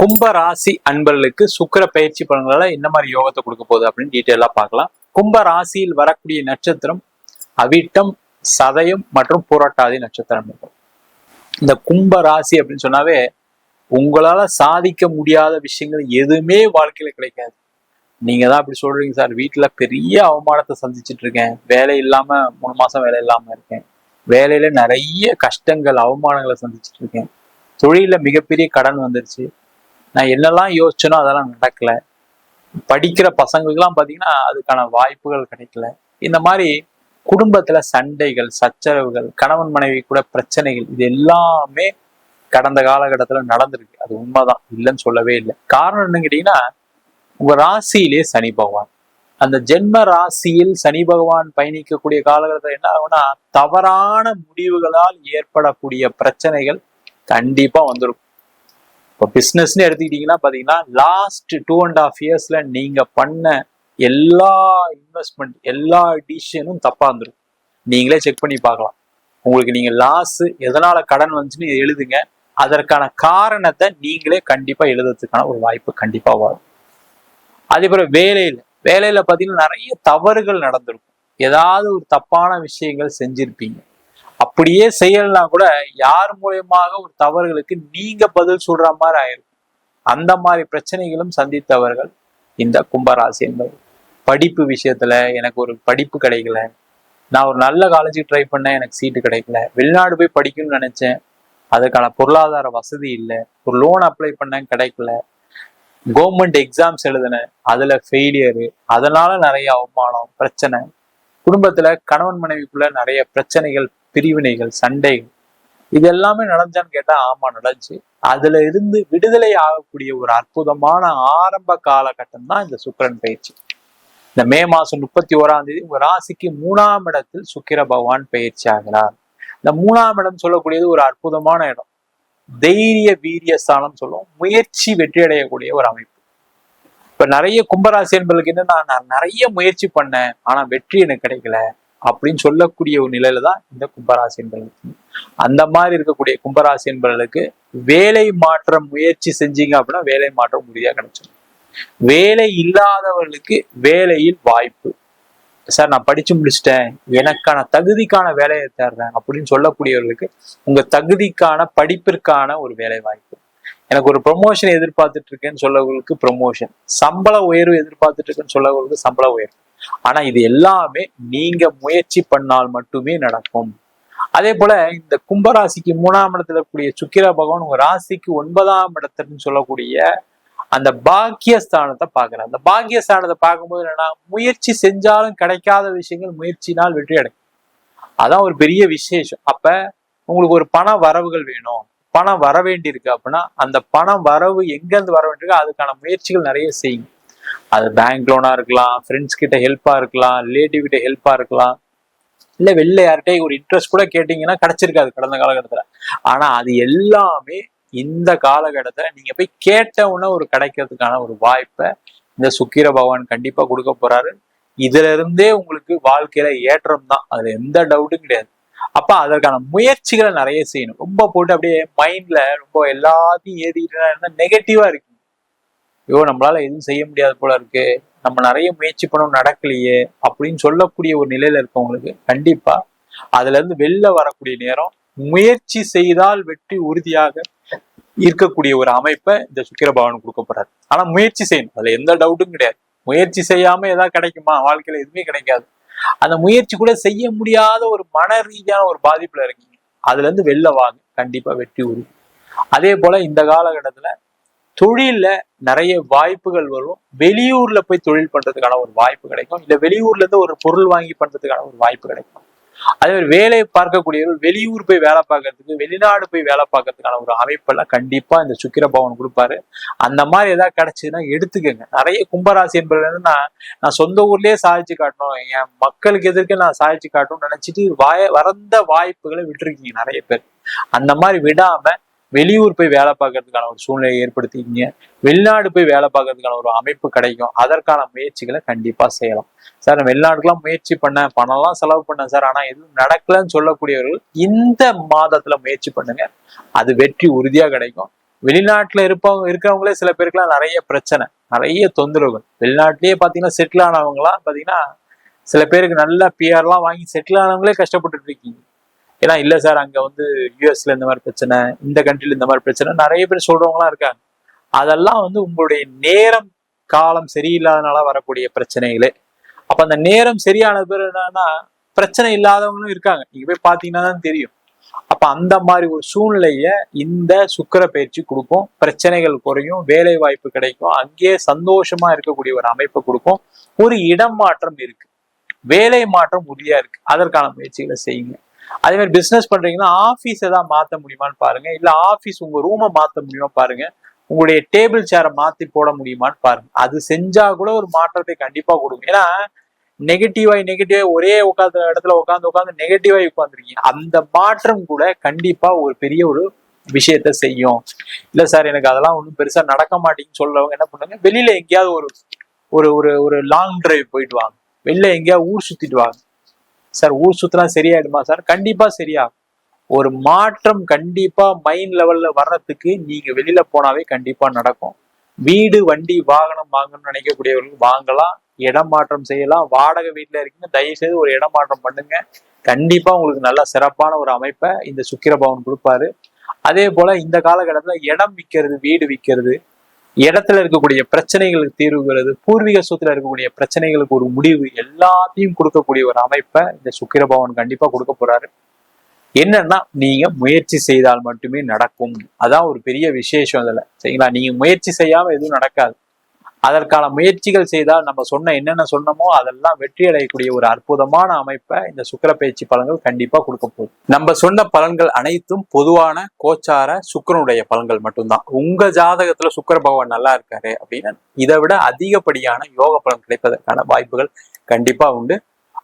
கும்ப ராசி அன்பர்களுக்கு சுக்கிர பயிற்சி பலன்களால என்ன மாதிரி யோகத்தை கொடுக்க போகுது அப்படின்னு டீட்டெயிலாக பார்க்கலாம். கும்ப ராசியில் வரக்கூடிய நட்சத்திரம் அவிட்டம் சதயம் மற்றும் புரட்டாதி நட்சத்திரம் இருக்கும். இந்த கும்ப ராசி அப்படின்னு சொன்னாவே உங்களால சாதிக்க முடியாத விஷயங்கள் எதுவுமே வாழ்க்கையில கிடைக்காது. நீங்க தான் அப்படி சொல்றீங்க சார். வீட்டுல பெரிய அவமானத்தை சந்திச்சிட்டு இருக்கேன். வேலை இல்லாம மூணு மாசம் வேலை இல்லாம இருக்கேன். வேலையில நிறைய கஷ்டங்கள் அவமானங்களை சந்திச்சுட்டு இருக்கேன். தொழில மிகப்பெரிய கடன் வந்துருச்சு. நான் என்னெல்லாம் யோசிச்சனோ அதெல்லாம் நடக்கல. படிக்கிற பசங்களுக்கெல்லாம் பார்த்தீங்கன்னா அதுக்கான வாய்ப்புகள் கிடைக்கல. இந்த மாதிரி குடும்பத்துல சண்டைகள் சச்சரவுகள் கணவன் மனைவி கூட பிரச்சனைகள் இது எல்லாமே கடந்த காலகட்டத்துல நடந்திருக்கு. அது உண்மைதான். இல்லைன்னு சொல்லவே இல்லை. காரணம் என்னன்னு கேட்டீங்கன்னா உங்க ராசியிலே சனி பகவான். அந்த ஜென்ம ராசியில் சனி பகவான் பயணிக்கக்கூடிய காலகட்டத்தில் என்ன ஆகும்னா தவறான முடிவுகளால் ஏற்படக்கூடிய பிரச்சனைகள் கண்டிப்பா வந்திருக்கும் இப்போ பிஸ்னஸ்னு எடுத்துக்கிட்டீங்கன்னா பார்த்தீங்கன்னா லாஸ்ட் டூ அண்ட் ஆஃப் இயர்ஸில் நீங்கள் பண்ண எல்லா இன்வெஸ்ட்மெண்ட் எல்லா டிசிஷனும் தப்பாக இருந்துடும் நீங்களே செக் பண்ணி பார்க்கலாம். உங்களுக்கு நீங்கள் லாஸ் எதனால் கடன் வந்துச்சுன்னு இதை எழுதுங்க. அதற்கான காரணத்தை நீங்களே கண்டிப்பாக எழுதுறதுக்கான ஒரு வாய்ப்பு கண்டிப்பாக வரும். அதே போல் வேலையில் வேலையில் பார்த்தீங்கன்னா நிறைய தவறுகள் நடந்திருக்கும். ஏதாவது ஒரு தப்பான விஷயங்கள் செஞ்சிருப்பீங்க. அப்படியே செய்யலாம் கூட யார் மூலியமாக ஒரு தவறுகளுக்கு நீங்க பதில் சொல்ற மாதிரி ஆயிரும். அந்த மாதிரி பிரச்சனைகளும் சந்தித்தவர்கள் இந்த கும்பராசி என்பது. படிப்பு விஷயத்துல எனக்கு ஒரு படிப்பு கிடைக்கல. நான் ஒரு நல்ல காலேஜுக்கு ட்ரை பண்ணேன் எனக்கு சீட்டு கிடைக்கல. வெளிநாடு போய் படிக்கணும்னு நினைச்சேன். அதுக்கான பொருளாதார வசதி இல்லை. ஒரு லோன் அப்ளை பண்ணேன் கிடைக்கல. கவர்மெண்ட் எக்ஸாம்ஸ் எழுதினேன் அதுல ஃபெயிலியரு அதனால நிறைய அவமானம் பிரச்சனை. குடும்பத்துல கணவன் மனைவிக்குள்ள நிறைய பிரச்சனைகள் பிரிவினைகள் சண்டைகள். இது எல்லாமே நடந்தான்னு கேட்டா ஆமா நடந்துச்சு. அதுல இருந்து விடுதலை ஆகக்கூடிய ஒரு அற்புதமான ஆரம்ப காலகட்டம் தான் இந்த சுக்கிரன் பயிற்சி. இந்த மே மாசம் முப்பத்தி ஓராம் தேதி உங்க ராசிக்கு மூணாம் இடத்தில் சுக்கிர பகவான் பயிற்சி ஆகிறார். இந்த மூணாம் இடம் சொல்லக்கூடியது ஒரு அற்புதமான இடம். தைரிய வீரிய ஸ்தானம் சொல்லுவோம். முயற்சி வெற்றி அடையக்கூடிய ஒரு அமைப்பு. இப்ப நிறைய கும்பராசி என்பதுக்கு என்னன்னா நான் நிறைய முயற்சி பண்ணேன் ஆனா வெற்றி எனக்கு கிடைக்கல. அப்படின்னு சொல்லக்கூடிய ஒரு நிலையில தான் இந்த கும்பராசி என்பது அந்த மாதிரி இருக்கக்கூடிய கும்பராசி என்பவர்களுக்கு வேலை மாற்றம் முயற்சி செஞ்சீங்க அப்படின்னா வேலை மாற்றம் உறுதியாக கிடைச்சிடும் வேலை இல்லாதவர்களுக்கு வேலையில் வாய்ப்பு. சார் நான் படிச்சு முடிச்சிட்டேன். எனக்கான தகுதிக்கான வேலையை தேர்றேன் அப்படின்னு சொல்லக்கூடியவர்களுக்கு உங்க தகுதிக்கான படிப்பிற்கான ஒரு வேலை வாய்ப்பு. எனக்கு ஒரு ப்ரொமோஷன் எதிர்பார்த்துட்டு இருக்கேன்னு சொல்லவர்களுக்கு ப்ரொமோஷன் சம்பள உயர்வு எதிர்பார்த்துட்டு இருக்கேன்னு சொல்லவர்களுக்கு சம்பள உயர்வு. ஆனா இது எல்லாமே நீங்க முயற்சி பண்ணால் மட்டுமே நடக்கும். அதே போல இந்த கும்பராசிக்கு மூணாம் இடத்துல இருக்கக்கூடிய சுக்கிர பகவான் உங்க ராசிக்கு ஒன்பதாம் இடத்துன்னு சொல்லக்கூடிய அந்த பாக்கியஸ்தானத்தை பாக்குறேன் அந்த பாக்கியஸ்தானத்தை பார்க்கும்போது என்னன்னா முயற்சி செஞ்சாலும் கிடைக்காத விஷயங்கள் முயற்சினால் வெற்றி அடையும் அதான் ஒரு பெரிய விசேஷம். அப்ப உங்களுக்கு ஒரு பண வரவுகள் வேணும். பணம் வர வேண்டியிருக்கு அப்படின்னா அந்த பணம் வரவு எங்க இருந்து வர வேண்டியிருக்கு அதுக்கான முயற்சிகள் நிறைய செய்யுங்க. அது பேங்க் லோனாக இருக்கலாம் ஃப்ரெண்ட்ஸ் கிட்ட ஹெல்ப்பாக இருக்கலாம் ரிலேட்டிவ் கிட்ட ஹெல்ப்பாக இருக்கலாம். இல்லை வெளில யார்கிட்டயும் ஒரு இன்ட்ரெஸ்ட் கூட கேட்டிங்கன்னா கிடச்சிருக்காது கடந்த காலகட்டத்தில். ஆனால் அது எல்லாமே இந்த காலகட்டத்தில் நீங்கள் போய் கேட்டவுடனே ஒரு கிடைக்கிறதுக்கான ஒரு வாய்ப்பை இந்த சுக்கிர பகவான் கண்டிப்பாக கொடுக்க போகிறாரு இதுல இருந்தே உங்களுக்கு வாழ்க்கையில ஏற்றம் தான். அதுல எந்த டவுட்டும் கிடையாது. அப்ப அதற்கான முயற்சிகளை நிறைய செய்யணும். ரொம்ப போட்டு அப்படியே மைண்ட்ல ரொம்ப எல்லாத்தையும் ஏறிட்டு நெகட்டிவா இருக்கு. ஐயோ நம்மளால எதுவும் செய்ய முடியாது போல இருக்கு. நம்ம நிறைய முயற்சி பண்ணணும் நடக்கலையே அப்படின்னு சொல்லக்கூடிய ஒரு நிலையில இருக்கவங்களுக்கு கண்டிப்பா அதுல இருந்து வெளில வரக்கூடிய நேரம் முயற்சி செய்தால் வெற்றி உறுதியாக இருக்கக்கூடிய ஒரு அமைப்பை இந்த சுக்கிர பகவான் கொடுக்க போறாரு. ஆனா முயற்சி செய்யணும். அதுல எந்த டவுட்டும் கிடையாது. முயற்சி செய்யாம ஏதாவது கிடைக்குமா? வாழ்க்கையில எதுவுமே கிடைக்காது. அந்த முயற்சி கூட செய்ய முடியாத ஒரு மன ரீதியான ஒரு பாதிப்புல இருக்கீங்க. அதுல இருந்து வெளில வாங்க. கண்டிப்பா வெற்றி உறுதி. அதே போல இந்த காலகட்டத்துல தொழில்ல நிறைய வாய்ப்புகள் வரும். வெளியூர்ல போய் தொழில் பண்றதுக்கான ஒரு வாய்ப்பு கிடைக்கும். இல்ல வெளியூர்ல இருந்து ஒரு பொருள் வாங்கி பண்றதுக்கான ஒரு வாய்ப்பு கிடைக்கும். அதே மாதிரி வேலையை பார்க்கக்கூடியவர்கள் வெளியூர் போய் வேலை பார்க்கறதுக்கு வெளிநாடு போய் வேலை பார்க்கறதுக்கான ஒரு அமைப்பெல்லாம் கண்டிப்பா இந்த சுக்கிர பவன் கொடுப்பாரு. அந்த மாதிரி ஏதாவது கிடைச்சதுன்னா எடுத்துக்கோங்க. நிறைய கும்பராசி என்பது நான் நான் சொந்த ஊர்லயே சாதிச்சு காட்டணும். என் மக்களுக்கு எதிர்க்க நான் சாதிச்சு காட்டணும்னு நினைச்சிட்டு வாய வறந்த வாய்ப்புகளை விட்டுருக்கீங்க நிறைய பேர். அந்த மாதிரி விடாம வெளியூர் போய் வேலை பார்க்கறதுக்கான ஒரு சூழ்நிலையை ஏற்படுத்திக்கிங்க. வெளிநாடு போய் வேலை பார்க்கறதுக்கான ஒரு அமைப்பு கிடைக்கும். அதற்கான முயற்சிகளை கண்டிப்பா செய்யலாம். சார் நான் வெளிநாட்டுக்கெல்லாம் முயற்சி பண்ணேன். பணம்லாம் செலவு பண்ணேன் சார். ஆனா எதுவும் நடக்கலன்னு சொல்லக்கூடியவர்கள் இந்த மாதத்துல முயற்சி பண்ணுங்க. அது வெற்றி உறுதியா கிடைக்கும். வெளிநாட்டுல இருப்பவங்க இருக்கிறவங்களே சில பேருக்குலாம் நிறைய பிரச்சனை நிறைய தொந்தரவுகள். வெளிநாட்டிலேயே பாத்தீங்கன்னா செட்டில் ஆனவங்களாம் பாத்தீங்கன்னா சில பேருக்கு நல்ல பிஆர்லாம் வாங்கி செட்டில் ஆனவங்களே கஷ்டப்பட்டுட்டு இருக்கீங்க. ஏன்னா இல்ல சார் அங்க வந்து யூஎஸ்ல இந்த மாதிரி பிரச்சனை இந்த கண்ட்ரில இந்த மாதிரி பிரச்சனை நிறைய பேர் சொல்றவங்களாம் இருக்காங்க. அதெல்லாம் வந்து உங்களுடைய நேரம் காலம் சரியில்லாதனால வரக்கூடிய பிரச்சனைகளே. அப்ப அந்த நேரம் சரியான பேர் என்னன்னா பிரச்சனை இல்லாதவங்களும் இருக்காங்க. நீங்க போய் பாத்தீங்கன்னா தான் தெரியும். அப்ப அந்த மாதிரி ஒரு சூழ்நிலைய இந்த சுக்கிர பயிற்சி கொடுக்கும். பிரச்சனைகள் குறையும் வேலை வாய்ப்பு கிடைக்கும். அங்கேயே சந்தோஷமா இருக்கக்கூடிய ஒரு அமைப்பை கொடுக்கும். ஒரு இடம் மாற்றம் இருக்கு. வேலை மாற்றம் உறுதியா இருக்கு. அதற்கான முயற்சிகளை செய்யுங்க. அதே மாதிரி பிசினஸ் பண்றீங்கன்னா ஆஃபீஸ் ஏதாவது மாத்த முடியுமான்னு பாருங்க. இல்ல ஆஃபீஸ் உங்க ரூமை மாத்த முடியுமா பாருங்க. உங்களுடைய டேபிள் சேரை மாத்தி போட முடியுமான்னு பாருங்க. அது செஞ்சா கூட ஒரு மாற்றத்தை கண்டிப்பா கொடுக்கும். ஏன்னா நெகட்டிவாய் நெகட்டிவாய் ஒரே உட்காந்து இடத்துல உட்காந்து உட்காந்து நெகட்டிவாய் உட்காந்துருக்கீங்க அந்த மாற்றம் கூட கண்டிப்பா ஒரு பெரிய ஒரு விஷயத்த செய்யும். இல்ல சார் எனக்கு அதெல்லாம் ஒன்றும் பெருசா நடக்க மாட்டேங்குன்னு சொல்றவங்க என்ன பண்ணுங்க. வெளியில எங்கேயாவது ஒரு ஒரு ஒரு ஒரு லாங் டிரைவ் போயிட்டு வாங்க. வெளில எங்கேயாவது ஊர் சுத்திட்டு வாங்க. சார் ஊர் சுத்தினா சரியாயிடுமா சார்? கண்டிப்பா சரியாகும். ஒரு மாற்றம் கண்டிப்பா மைண்ட் லெவல்ல வர்றதுக்கு நீங்க வெளியில போனாவே கண்டிப்பா நடக்கும். வீடு வண்டி வாகனம் வாங்கணும்னு நினைக்கக்கூடியவர்கள் வாங்கலாம் இடம் மாற்றம் செய்யலாம். வாடகை வீட்டுல இருக்கீங்க தயவு செய்து ஒரு இடம் மாற்றம் பண்ணுங்க. கண்டிப்பா உங்களுக்கு நல்ல சிறப்பான ஒரு அமைப்பை இந்த சுக்கிர பவன் கொடுப்பாரு. அதே போல இந்த காலகட்டத்துல இடம் விற்கிறது வீடு விற்கிறது இடத்துல இருக்கக்கூடிய பிரச்சனைகளுக்கு தீர்வுகிறது பூர்வீக சொத்துல இருக்கக்கூடிய பிரச்சனைகளுக்கு ஒரு முடிவு எல்லாத்தையும் கொடுக்கக்கூடிய ஒரு அமைப்பை இந்த சுக்கிரபவன் கண்டிப்பா கொடுக்க போறாரு. என்னன்னா நீங்க முயற்சி செய்தால் மட்டுமே நடக்கும். அதான் ஒரு பெரிய விசேஷம் அதுல. சரிங்களா? நீங்க முயற்சி செய்யாம எதுவும் நடக்காது. அதற்கான முயற்சிகள் செய்தால் நம்ம சொன்ன என்னென்ன சொன்னமோ அதெல்லாம் வெற்றி அடையக்கூடிய ஒரு அற்புதமான அமைப்பை இந்த சுக்கிர பயிற்சி பலன்கள் கண்டிப்பா கொடுக்க போகுது. நம்ம சொன்ன பலன்கள் அனைத்தும் பொதுவான கோச்சார சுக்கரனுடைய பலன்கள் மட்டும்தான். உங்க ஜாதகத்துல சுக்கர பகவான் நல்லா இருக்காரு அப்படின்னா இதை விட அதிகப்படியான யோக பலன் கிடைப்பதற்கான வாய்ப்புகள் கண்டிப்பா உண்டு.